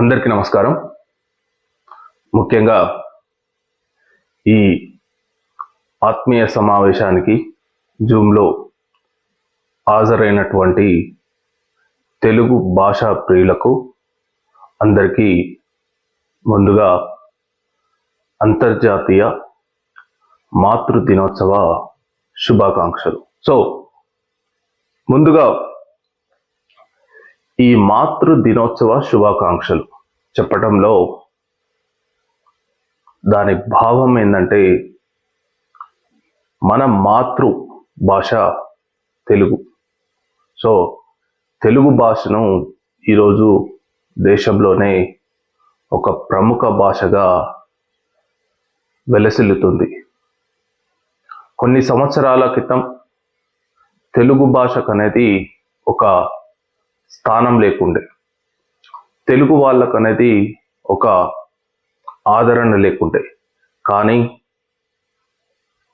అందరికీ నమస్కారం. ముఖ్యంగా ఈ ఆత్మీయ సమావేశానికి జూమ్లో హాజరైనటువంటి తెలుగు భాషా ప్రియులకు అందరికీ ముందుగా అంతర్జాతీయ మాతృ దినోత్సవ శుభాకాంక్షలు. సో ముందుగా ఈ మాతృ దినోత్సవ శుభాకాంక్షలు. చెప్పటంలో దాని భావం ఏంటంటే మన మాతృ భాష తెలుగు. సో తెలుగు భాషను ఈరోజు దేశంలోనే ఒక ప్రముఖ భాషగా వెలసిల్లుతుంది. కొన్ని సంవత్సరాల క్రితం తెలుగు భాషకు అనేది ఒక స్థానం లేకుండే. తెలుగు వాళ్ళకు అనేది ఒక ఆదరణ లేకుండే. కానీ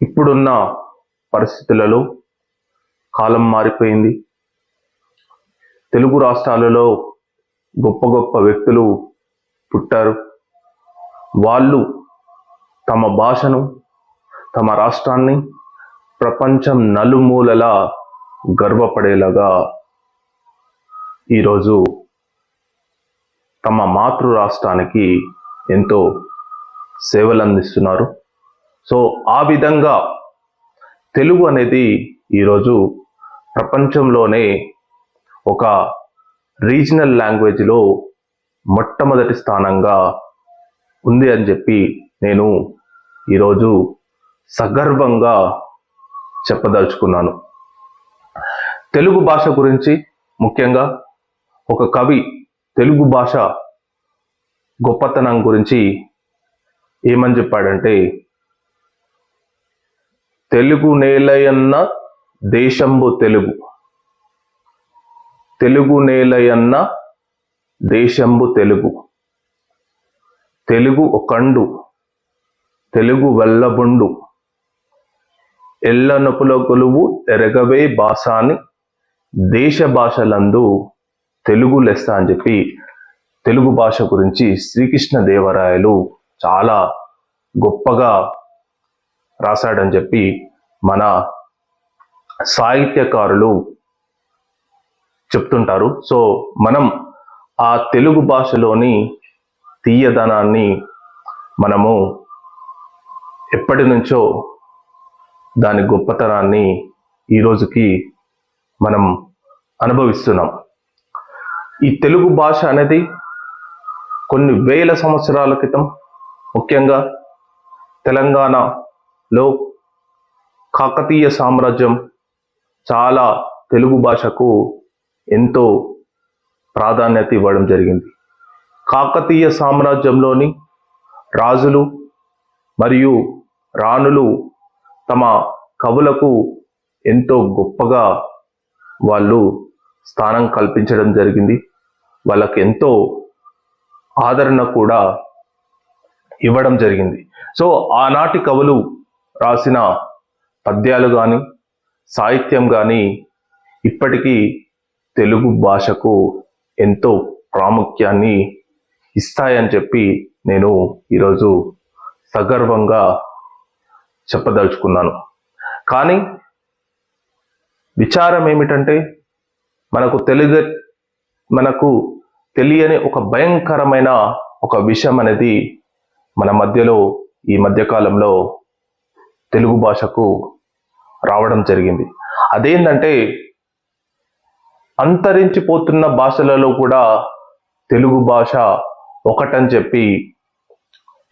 ఇప్పుడున్న పరిస్థితులలో కాలం మారిపోయింది. తెలుగు రాష్ట్రాలలో గొప్ప గొప్ప వ్యక్తులు పుట్టారు. వాళ్ళు తమ భాషను తమ రాష్ట్రాన్ని ప్రపంచం నలుమూలలా గర్వపడేలాగా ఈరోజు తమ మాతృ రాష్ట్రానికి ఎంతో సేవలు అందిస్తున్నారు సో ఆ విధంగా తెలుగు అనేది ఈరోజు ప్రపంచంలోనే ఒక రీజనల్ లాంగ్వేజ్లో మొట్టమొదటి స్థానంగా ఉంది అని చెప్పి నేను ఈరోజు సగర్వంగా చెప్పదలుచుకున్నాను. తెలుగు భాష గురించి ముఖ్యంగా ఒక కవి తెలుగు భాష గొప్పతనం గురించి ఏమని చెప్పాడంటే తెలుగు నేలయన్న దేశంబు తెలుగు. తెలుగు నేలయన్న దేశంబు తెలుగు. తెలుగు ఒకండు. తెలుగు వల్లబుండు. ఎల్ల నొపుల కొలువు ఎరగవే భాషాని దేశ భాషలందు తెలుగు లెస్స అని చెప్పి తెలుగు భాష గురించి శ్రీకృష్ణ దేవరాయలు చాలా గొప్పగా రాశాడని చెప్పి మన సాహిత్యకారులు చెప్తుంటారు. సో మనం ఆ తెలుగు భాషలోని తీయదనాన్ని మనము ఎప్పటి నుంచో దాని గొప్పతనాన్ని ఈ రోజుకి మనం అనుభవిస్తున్నాం. ఈ తెలుగు భాష అనేది కొన్ని వేల సంవత్సరాల క్రితం ముఖ్యంగా తెలంగాణలో కాకతీయ సామ్రాజ్యం చాలా తెలుగు భాషకు ఎంతో ప్రాధాన్యత ఇవ్వడం జరిగింది. కాకతీయ సామ్రాజ్యంలోని రాజులు మరియు రాణులు తమ కవులకు ఎంతో గొప్పగా వాళ్ళు స్థానం కల్పించడం జరిగింది. వాళ్ళకి ఎంతో ఆదరణ కూడా ఇవ్వడం జరిగింది. సో ఆనాటి కవులు రాసిన పద్యాలు కానీ సాహిత్యం కానీ ఇప్పటికీ తెలుగు భాషకు ఎంతో ప్రాముఖ్యాన్ని ఇస్తాయని చెప్పి నేను ఈరోజు సగర్వంగా చెప్పదలుచుకున్నాను. కానీ విచారం ఏమిటంటే మనకు తెలుగు మనకు తెలియని ఒక భయంకరమైన ఒక విషయం అనేది మన మధ్యలో ఈ మధ్యకాలంలో తెలుగు భాషకు రావడం జరిగింది. అదేంటంటే అంతరించిపోతున్న భాషలలో కూడా తెలుగు భాష ఒకటని చెప్పి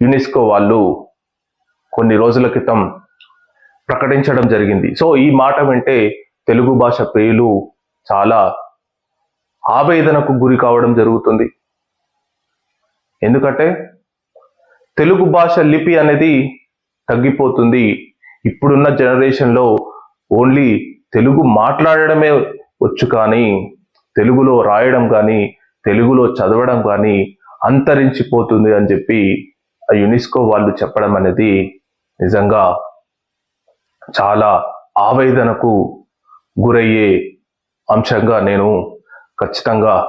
యునెస్కో వాళ్ళు కొన్ని రోజుల క్రితం ప్రకటించడం జరిగింది. సో ఈ మాట వింటే తెలుగు భాష ప్రియులు చాలా ఆవేదనకు గురి కావడం జరుగుతుంది. ఎందుకంటే తెలుగు భాష లిపి అనేది తగ్గిపోతుంది. ఇప్పుడున్న జనరేషన్లో ఓన్లీ తెలుగు మాట్లాడడమే వచ్చు కానీ తెలుగులో రాయడం కానీ తెలుగులో చదవడం కానీ అంతరించిపోతుంది అని చెప్పి ఆ యునెస్కో వాళ్ళు చెప్పడం అనేది నిజంగా చాలా ఆవేదనకు గురయ్యే అంశంగా నేను ఖచ్చితంగా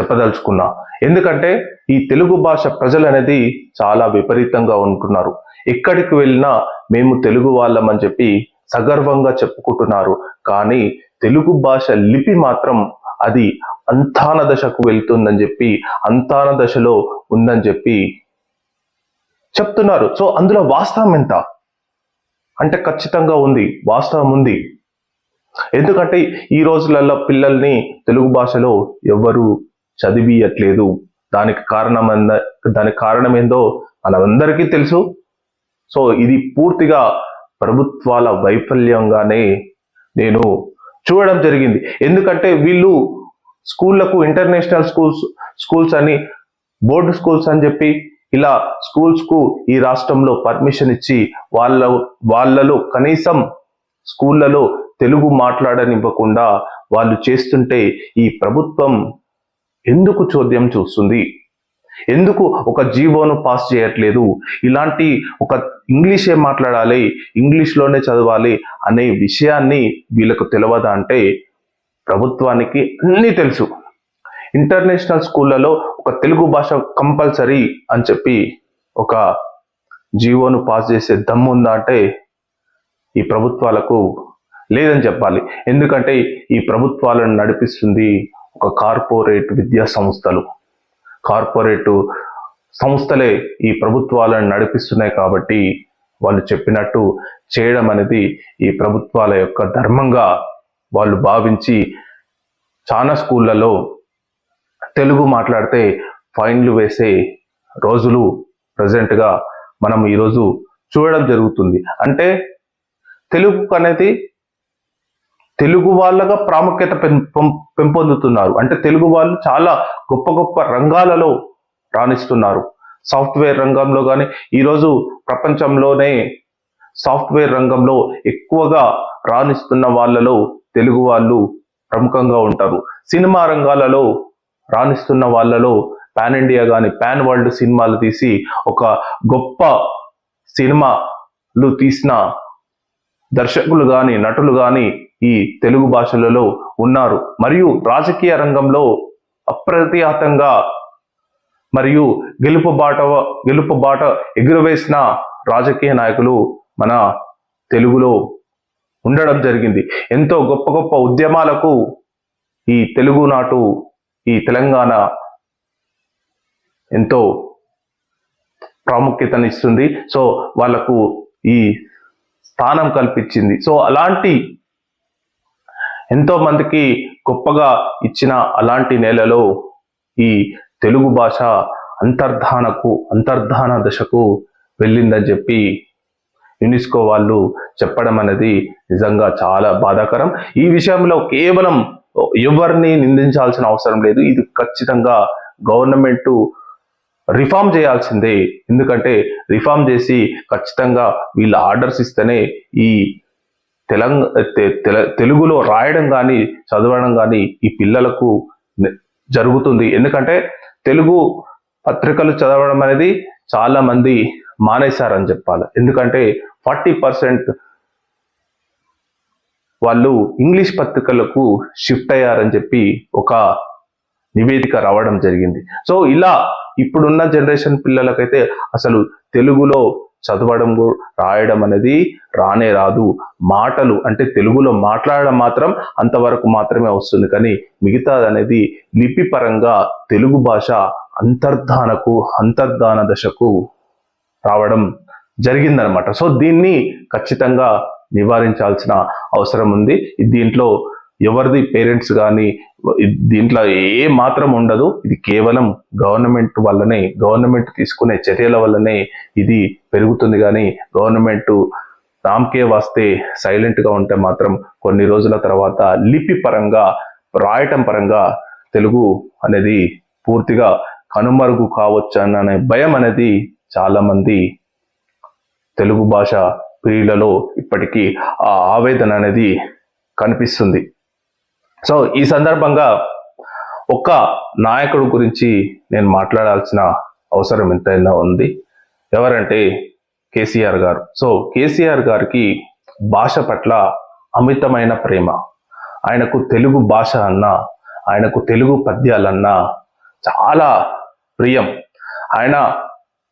చెప్పదలుచుకున్నా. ఎందుకంటే ఈ తెలుగు భాష ప్రజలు అనేది చాలా విపరీతంగా ఉంటున్నారు. ఎక్కడికి వెళ్ళినా మేము తెలుగు వాళ్ళం అని చెప్పి సగర్వంగా చెప్పుకుంటున్నారు. కానీ తెలుగు భాష లిపి మాత్రం అది అంతాన దశకు వెళ్తుందని చెప్పి అంతాన దశలో ఉందని చెప్పి చెప్తున్నారు. సో అందులో వాస్తవం ఎంత? అంటే ఖచ్చితంగా ఉంది. వాస్తవం ఉంది. ఎందుకంటే ఈ రోజులలో పిల్లల్ని తెలుగు భాషలో ఎవ్వరు చదివియట్లేదు. దానికి కారణం దానికి కారణం ఏందో మనందరికీ తెలుసు. సో ఇది పూర్తిగా ప్రభుత్వాల వైఫల్యంగానే నేను చూడడం జరిగింది. ఎందుకంటే వీళ్ళు స్కూళ్ళకు ఇంటర్నేషనల్ స్కూల్స్ స్కూల్స్ అని బోర్డు స్కూల్స్ అని చెప్పి ఇలా స్కూల్స్కు ఈ రాష్ట్రంలో పర్మిషన్ ఇచ్చి వాళ్ళ వాళ్ళలో కనీసం స్కూళ్ళలో తెలుగు మాట్లాడనివ్వకుండా వాళ్ళు చేస్తుంటే ఈ ప్రభుత్వం ఎందుకు చోద్యం చూస్తుంది? ఎందుకు ఒక జీవోను పాస్ చేయట్లేదు? ఇలాంటి ఒక ఇంగ్లీషే మాట్లాడాలి ఇంగ్లీష్లోనే చదవాలి అనే విషయాన్ని వీళ్ళకు తెలియదా అంటే ప్రభుత్వానికి అన్నీ తెలుసు. ఇంటర్నేషనల్ స్కూళ్ళలో ఒక తెలుగు భాష కంపల్సరీ అని చెప్పి ఒక జీవోను పాస్ చేసే దమ్ముందా అంటే ఈ ప్రభుత్వాలకు లేదని చెప్పాలి. ఎందుకంటే ఈ ప్రభుత్వాలను నడిపిస్తుంది ఒక కార్పొరేట్ విద్యా సంస్థలు. కార్పొరేట్ సంస్థలే ఈ ప్రభుత్వాలను నడిపిస్తున్నాయి కాబట్టి వాళ్ళు చెప్పినట్టు చేయడం అనేది ఈ ప్రభుత్వాల యొక్క ధర్మంగా వాళ్ళు భావించి చాలా స్కూళ్ళలో తెలుగు మాట్లాడితే ఫైన్లు వేసే రోజులు ప్రజెంట్గా మనం ఈరోజు చూడడం జరుగుతుంది. అంటే తెలుగు అనేది తెలుగు వాళ్ళగా ప్రాముఖ్యత పెం- పెం- పెంపొందుతున్నారు. అంటే తెలుగు వాళ్ళు చాలా గొప్ప గొప్ప రంగాలలో రాణిస్తున్నారు. సాఫ్ట్వేర్ రంగంలో కానీ ఈరోజు ప్రపంచంలోనే సాఫ్ట్వేర్ రంగంలో ఎక్కువగా రాణిస్తున్న వాళ్ళలో తెలుగు వాళ్ళు ప్రముఖంగా ఉంటారు. సినిమా రంగాలలో రాణిస్తున్న వాళ్ళలో పాన్ ఇండియా కానీ పాన్ వరల్డ్ సినిమాలు తీసి ఒక గొప్ప సినిమాలు తీసిన దర్శకులు కానీ నటులు కానీ ఈ తెలుగు భాషలలో ఉన్నారు. మరియు రాజకీయ రంగంలో అప్రతిహతంగా మరియు గెలుపు బాట గెలుపు బాట ఎగురవేసిన రాజకీయ నాయకులు మన తెలుగులో ఉండడం జరిగింది. ఎంతో గొప్ప గొప్ప ఉద్యమాలకు ఈ తెలుగు నాటు ఈ తెలంగాణ ఎంతో ప్రాముఖ్యతనిస్తుంది సో వాళ్ళకు ఈ స్థానం కల్పించింది. సో అలాంటి ఎంతో మందికి గొప్పగా ఇచ్చిన అలాంటి నేలలో ఈ తెలుగు భాష అంతర్ధానకు అంతర్ధాన దశకు వెళ్ళిందని చెప్పి యునెస్కో వాళ్ళు చెప్పడం అనేది నిజంగా చాలా బాధాకరం. ఈ విషయంలో కేవలం ఎవరిని నిందించాల్సిన అవసరం లేదు. ఇది ఖచ్చితంగా గవర్నమెంట్ రిఫార్మ్ చేయాల్సిందే. ఎందుకంటే రిఫార్మ్ చేసి ఖచ్చితంగా వీళ్ళ ఆర్డర్స్ ఇస్తేనే ఈ తెలంగ తె- తెల- తెలుగులో రాయడం కానీ చదవడం కానీ ఈ పిల్లలకు జరుగుతుంది. ఎందుకంటే తెలుగు పత్రికలు చదవడం అనేది చాలా మంది మానేశారని చెప్పాలి. ఎందుకంటే ఫార్టీ పర్సెంట్ వాళ్ళు ఇంగ్లీష్ పత్రికలకు షిఫ్ట్ అయ్యారని చెప్పి ఒక నివేదిక రావడం జరిగింది. సో ఇలా ఇప్పుడున్న జనరేషన్ పిల్లలకైతే అసలు తెలుగులో చదవడం రాయడం అనేది రానే రాదు. మాటలు అంటే తెలుగులో మాట్లాడడం మాత్రం అంతవరకు మాత్రమే వస్తుంది. కానీ మిగతా అనేది లిపి పరంగా తెలుగు భాష అంతర్ధానకు అంతర్ధాన దశకు రావడం జరిగిందనమాట సో దీన్ని ఖచ్చితంగా నివారించాల్సిన అవసరం ఉంది. దీంట్లో ఎవరిది పేరెంట్స్ కానీ దీంట్లో ఏ మాత్రం ఉండదు. ఇది కేవలం గవర్నమెంట్ వల్లనే గవర్నమెంట్ తీసుకునే చర్యల వల్లనే ఇది పెరుగుతుంది కానీ గవర్నమెంట్ రామ్కే వస్తే సైలెంట్గా ఉంటే మాత్రం కొన్ని రోజుల తర్వాత లిపి పరంగా రాయటం పరంగా తెలుగు అనేది పూర్తిగా కనుమరుగు కావచ్చు అనే భయం అనేది చాలామంది తెలుగు భాష ప్రియులలో ఇప్పటికీ ఆ ఆవేదన అనేది కనిపిస్తుంది. సో ఈ సందర్భంగా ఒక్క నాయకుడు గురించి నేను మాట్లాడాల్సిన అవసరం ఎంతైనా ఉంది. ఎవరంటే కేసీఆర్ గారు. సో కేసీఆర్ గారికి భాష పట్ల అమితమైన ప్రేమ ఆయనకు తెలుగు భాష అన్నా ఆయనకు తెలుగు పద్యాలన్నా చాలా ప్రియం. ఆయన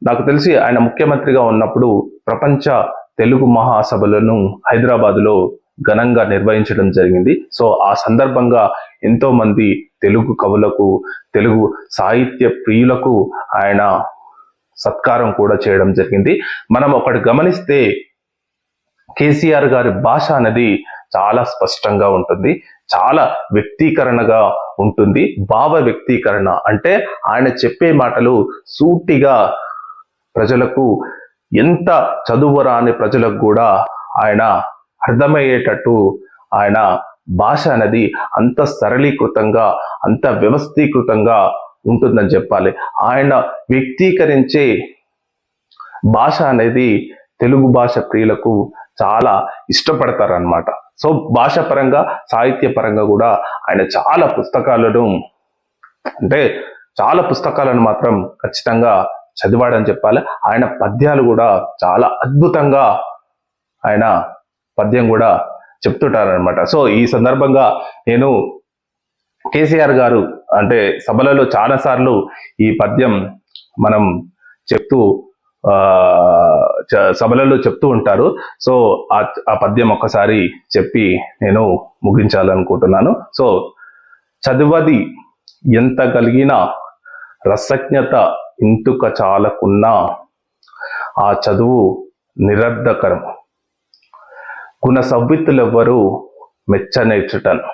నాకు తెలిసి ఆయన ముఖ్యమంత్రిగా ఉన్నప్పుడు ప్రపంచ తెలుగు మహాసభలను హైదరాబాదులో ఘనంగా నిర్వహించడం జరిగింది. సో ఆ సందర్భంగా ఎంతో మంది తెలుగు కవులకు తెలుగు సాహిత్య ప్రియులకు ఆయన సత్కారం కూడా చేయడం జరిగింది. మనం ఒకటి గమనిస్తే కేసీఆర్ గారి భాష అనేది చాలా స్పష్టంగా ఉంటుంది. చాలా వ్యక్తీకరణగా ఉంటుంది. భావ వ్యక్తీకరణ అంటే ఆయన చెప్పే మాటలు సూటిగా ప్రజలకు ఎంత చదువు రాని ప్రజలకు కూడా ఆయన అర్థమయ్యేటట్టు ఆయన భాష అనేది అంత సరళీకృతంగా అంత వ్యవస్థీకృతంగా ఉంటుందని చెప్పాలి. ఆయన వ్యక్తీకరించే భాష అనేది తెలుగు భాష ప్రియులకు చాలా ఇష్టపడతారనమాట సో భాష పరంగా సాహిత్య పరంగా కూడా ఆయన చాలా పుస్తకాలను అంటే చాలా పుస్తకాలను మాత్రం ఖచ్చితంగా చదివాడని చెప్పాలి. ఆయన పద్యాలు కూడా చాలా అద్భుతంగా ఆయన పద్యం కూడా చెప్తుంటారనమాట సో ఈ సందర్భంగా నేను కేసీఆర్ గారు అంటే సభలలో చాలా సార్లు ఈ పద్యం మనం చెప్తూ చ- సభలలో చెప్తూ ఉంటారు. సో ఆ ఆ పద్యం ఒక్కసారి చెప్పి నేను ముగించాలనుకుంటున్నాను. సో చదువది ఎంత కలిగిన రసజ్ఞత ఇంతుక చాలకున్నా ఆ చదువు నిరర్ధకరం. గుణ సవ్విత్తులెవ్వరూ మెచ్చనేర్చుటను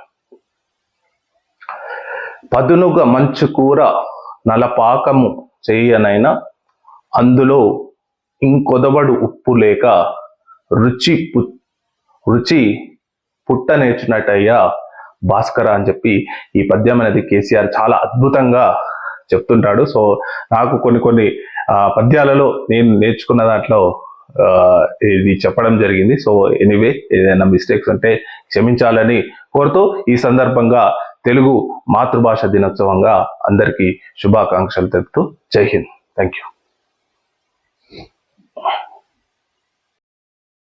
పదునుగ మంచు కూర నలపాకము చేయనైనా అందులో ఇంకొదవడు ఉప్పు లేక రుచి పు- రుచి పుట్ట నేర్చినట్టయ్యా భాస్కర అని చెప్పి ఈ పద్యం అనేది కేసీఆర్ చాలా అద్భుతంగా చెప్తుంటాడు. సో నాకు కొన్ని కొన్ని ఆ, పద్యాలలో నేను నేర్చుకున్న దాంట్లో ఇది చెప్పడం జరిగింది. సో ఎనీవే ఏదైనా మిస్టేక్స్ ఉంటే క్షమించాలని కోరుతూ ఈ సందర్భంగా తెలుగు మాతృభాష దినోత్సవంగా అందరికీ శుభాకాంక్షలు తెలుపుతూ జై హింద్. Thank you